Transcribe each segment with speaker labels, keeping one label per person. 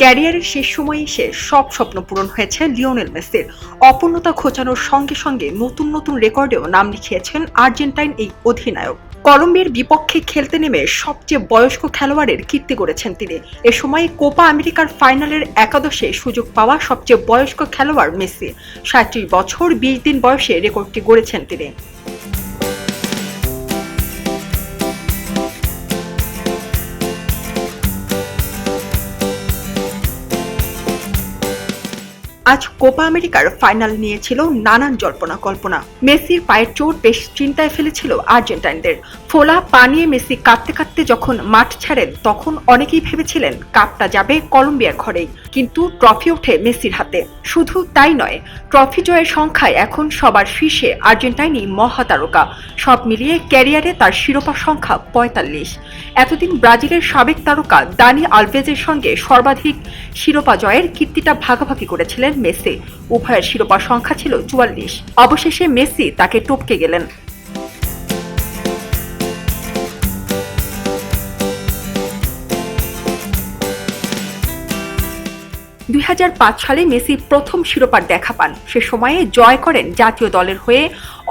Speaker 1: ক্যারিয়ারের শেষ সময়ে এসে সব স্বপ্ন পূরণ হয়েছে লিওনেল মেসির। অপূর্ণতা খোঁচানোর সঙ্গে সঙ্গে নতুন নতুন রেকর্ডেও নাম লিখিয়েছেন আর্জেন্টাইন এই অধিনায়ক। কলম্বিয়ার বিপক্ষে খেলতে নেমে সবচেয়ে বয়স্ক খেলোয়াড়ের কীর্তি করেছেন তিনি। এ সময় কোপা আমেরিকার ফাইনালের একাদশে সুযোগ পাওয়া সবচেয়ে বয়স্ক খেলোয়াড় মেসি। সাঁত্রিশ বছর, বিশ দিন বয়সে রেকর্ডটি গড়েছেন তিনি। আজ কোপা আমেরিকার ফাইনাল নিয়েছিল নানান জল্পনা কল্পনা। মেসির পায়ের চোট বেশ চিন্তায় ফেলেছিল আর্জেন্টাইনদের। ফোলা পানিয়ে মেসি কাঁদতে কাঁদতে যখন মাঠ ছাড়েন, তখন অনেকেই ভেবেছিলেন কাপটা যাবে কলম্বিয়ার ঘরেই। কিন্তু ট্রফি ওঠে মেসির হাতে। শুধু তাই নয়, ট্রফি জয়ের সংখ্যায় এখন সবার শীর্ষে আর্জেন্টাইনই মহাতারকা। সব মিলিয়ে ক্যারিয়ারে তার শিরোপা সংখ্যা পঁয়তাল্লিশ। এতদিন ব্রাজিলের সাবেক তারকা দানি আলভেজের সঙ্গে সর্বাধিক শিরোপা জয়ের কীর্তিটা ভাগাভাগি করেছিলেন মেসি। উভয়ের শিরোপা সংখ্যা ছিল চুয়াল্লিশ। অবশেষে মেসি তাকে টপকে গেলেন। দুই হাজার পাঁচ সালে মেসি প্রথম শিরোপার দেখা পান। সে সময়ে জয় করেন জাতীয় দলের হয়ে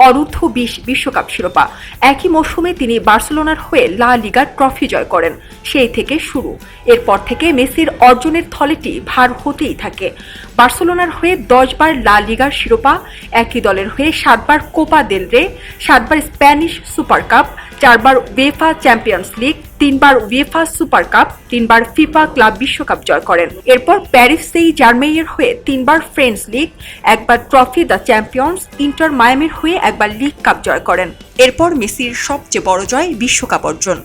Speaker 1: অনূর্ধ্ব বিশ বিশ্বকাপ শিরোপা। একই মৌসুমে তিনি বার্সেলোনার হয়ে লা লিগার ট্রফি জয় করেন। সেই থেকে শুরু। এরপর থেকে মেসির অর্জনের থলেটি ভার হতেই থাকে। বার্সেলোনার হয়ে দশবার লা লিগার শিরোপা, একই দলের হয়ে সাতবার কোপা দেল রে, সাতবার স্প্যানিশ সুপার কাপ, চারবার ওয়েফা চ্যাম্পিয়ন্স লিগ, তিনবার উয়েফা সুপার কাপ, তিনবার ফিফা ক্লাব বিশ্বকাপ জয় করেন। এরপর প্যারিস সেই জার্মেইয়ের হয়ে তিনবার ফ্রেন্ডস লিগ, একবার ট্রফি দ্য চ্যাম্পিয়ন্স, ইন্টার মায়ামির হয়ে একবার লিগ কাপ জয় করেন। এরপর মেসির সবচেয়ে বড় জয় বিশ্বকাপ অর্জন।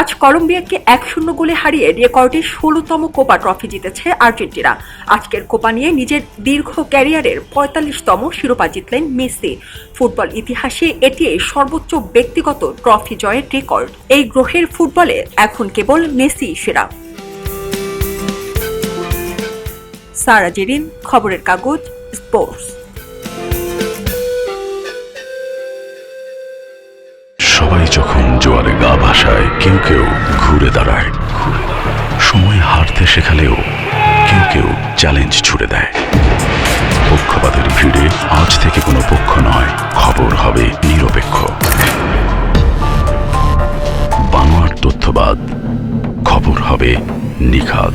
Speaker 1: আজ কলম্বিয়াকে এক শূন্য গোলে হারিয়ে রেকর্ডে ষোলোতম কোপা ট্রফি জিতেছে আর্জেন্টিনা। আজকের কোপা নিয়ে নিজের দীর্ঘ ক্যারিয়ারের পঁয়তাল্লিশতম শিরোপা জিতলেন মেসি। ফুটবল ইতিহাসে এটি সর্বোচ্চ ব্যক্তিগত ট্রফি জয়ের রেকর্ড। এই গ্রহের ফুটবলে এখন কেবল মেসি সেরা। সারা জেরিন খবরের কাগজ স্পোর্টস
Speaker 2: সবাই যখন জোয়ারে গা ভাসায়, কেউ কেউ ঘুরে দাঁড়ায়। সময় হারতে শেখালেও কেউ কেউ চ্যালেঞ্জ ছুড়ে দেয়। পক্ষপাতের ভিড়ে আজ থেকে কোনো পক্ষ নয়, খবর হবে নিরপেক্ষ। বানোয়ার তথ্যবাদ, খবর হবে নিখাদ